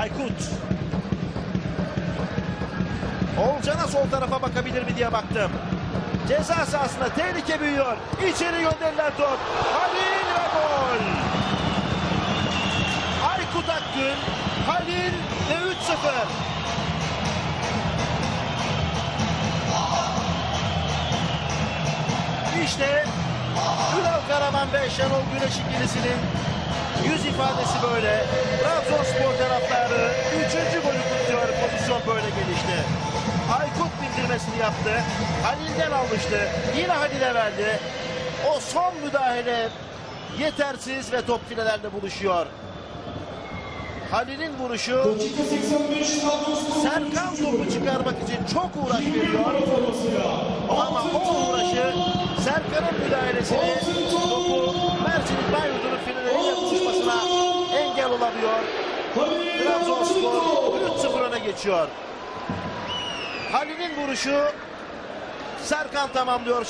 Aykut. Oğulcan'a sol tarafa bakabilir mi diye baktım. Ceza sahasında tehlike büyüyor. İçeri gönderilen top. Halil ve gol. Aykut Akgün, Halil ve 3-0. İşte Ünal Karaman ve Şenol Güneş ikilisinin yüz ifadesi böyle. Trabzonspor Aykut bindirmesini yaptı. Halil'den almıştı. Yine Halil'e verdi. O son müdahale yetersiz ve top filelerle buluşuyor. Halil'in vuruşu Dakika 85 Trabzonspor Serkan topu çıkarmak için çok uğraş veriyor. Ama o uğraşı Serkan'ın müdahalesini topu Mersin'in Bayburt'un finalleriyle buluşmasına engel olamıyor. Trabzonspor 3-0 öne geçiyor. Halil'in vuruşu Serkan tamamlıyor.